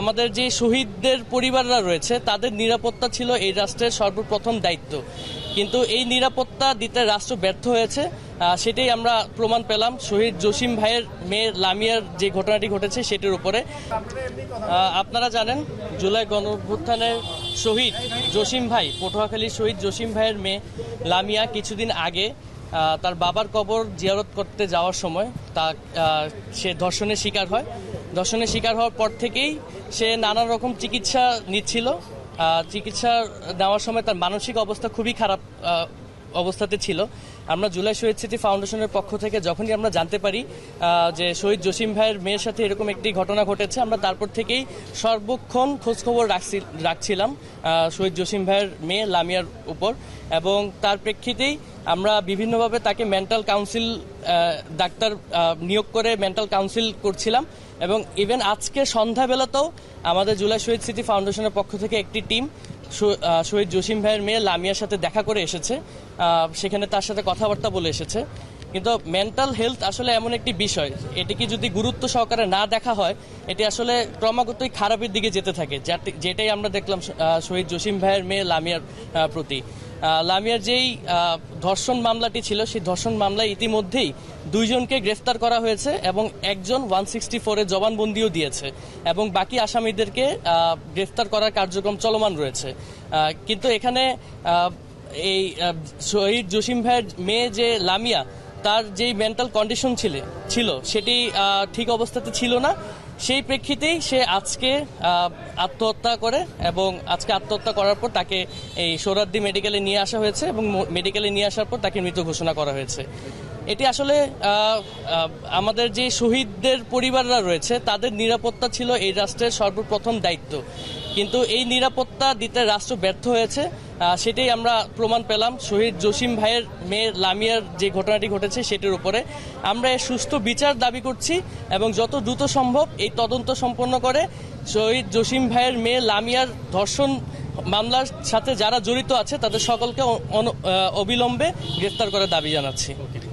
আমাদের যে শহীদদের পরিবাররা রয়েছে, তাদের নিরাপত্তা ছিল এই রাষ্ট্রের সর্বপ্রথম দায়িত্ব। কিন্তু এই নিরাপত্তা দিতে রাষ্ট্র ব্যর্থ হয়েছে সেটাই আমরা প্রমাণ পেলাম। শহীদ জসিম ভাইয়ের মেয়ে লামিয়ার যে ঘটনাটি ঘটেছে, সেটির উপরে। আপনারা জানেন, জুলাই গণঅভ্যুত্থানের শহীদ জসিম ভাই, পটুয়াখালীর শহীদ জসিম ভাইয়ের মেয়ে লামিয়া কিছুদিন আগে তার বাবার কবর জিয়ারত করতে যাওয়ার সময় তা সে ধর্ষণের শিকার হয়। ধর্ষণের শিকার হওয়ার পর থেকেই সে নানা রকম চিকিৎসা নিচ্ছিল। চিকিৎসা নেওয়ার সময় তার মানসিক অবস্থা খুবই খারাপ। অবস্থাতে ছিল। আমরা জুলাই শহীদ স্মৃতি ফাউন্ডেশনের পক্ষ থেকে যখনই আমরা জানতে পারি যে শহীদ জসিম ভাইয়ের মেয়ের সাথে এরকম একটি ঘটনা ঘটেছে, আমরা তারপর থেকেই সর্বক্ষণ খোঁজখবর রাখছি রাখছিলাম শহীদ জসিম ভাইয়ের মেয়ে লামিয়ার উপর। এবং তার প্রেক্ষিতেই আমরা বিভিন্নভাবে তাকে মেন্টাল কাউন্সিল ডাক্তার নিয়োগ করে মেন্টাল কাউন্সিল করছিলাম। এবং ইভেন আজকে সন্ধ্যাবেলাতেও আমাদের জুলাই শহীদ স্মৃতি ফাউন্ডেশনের পক্ষ থেকে একটি টিম শহীদ জসিম ভাইয়ের মেয়ে লামিয়ার সাথে দেখা করে এসেছে। সেখানে তার সাথে কথাবার্তা বলে এসেছে। কিন্তু মেন্টাল হেলথ আসলে এমন একটি বিষয়, এটিকে যদি গুরুত্ব সহকারে না দেখা হয়, এটি আসলে ক্রমাগতই খারাপের দিকে যেতে থাকে যেটাই আমরা দেখলাম শহীদ জসিম ভাইয়ের মেয়ে লামিয়ার প্রতি। লামিয়ার যেই ধর্ষণ মামলাটি ছিল, সেই ধর্ষণ মামলায় ইতিমধ্যেই দুইজনকে গ্রেফতার করা হয়েছে এবং একজন ওয়ান সিক্সটি ফোরে জবানবন্দিও দিয়েছে এবং বাকি আসামিদেরকে গ্রেফতার করার কার্যক্রম চলমান রয়েছে। কিন্তু এখানে এই শহীদ জসিম ভাইয়ের মেয়ে যে লামিয়া তার যেই মেন্টাল কন্ডিশন ছিল ছিল, সেটি ঠিক অবস্থাতে ছিল না। সেই প্রেক্ষিতেই সে আজকে আত্মহত্যা করে এবং আজকে আত্মহত্যা করার পর তাকে এই সোরাদ্দি মেডিকেলে নিয়ে আসা হয়েছে এবং মেডিকেলে নিয়ে আসার পর তাকে মৃত ঘোষণা করা হয়েছে। এটি আসলে আমাদের যে শহীদদের পরিবাররা রয়েছে, তাদের নিরাপত্তা ছিল এই রাষ্ট্রের সর্বপ্রথম দায়িত্ব। কিন্তু এই নিরাপত্তা দিতে রাষ্ট্র ব্যর্থ হয়েছে। সেটাই আমরা প্রমাণ পেলাম। শহীদ জসিম ভাইয়ের মেয়ের লামিয়ার যে ঘটনাটি ঘটেছে সেটির উপরে। আমরা এর সুস্থ বিচার দাবি করছি এবং যত দ্রুত সম্ভব এই তদন্ত সম্পন্ন করে। শহীদ জসিম ভাইয়ের মেয়ে লামিয়ার ধর্ষণ মামলার সাথে যারা জড়িত আছে, তাদের সকলকে অবিলম্বে গ্রেফতার করার দাবি জানাচ্ছি।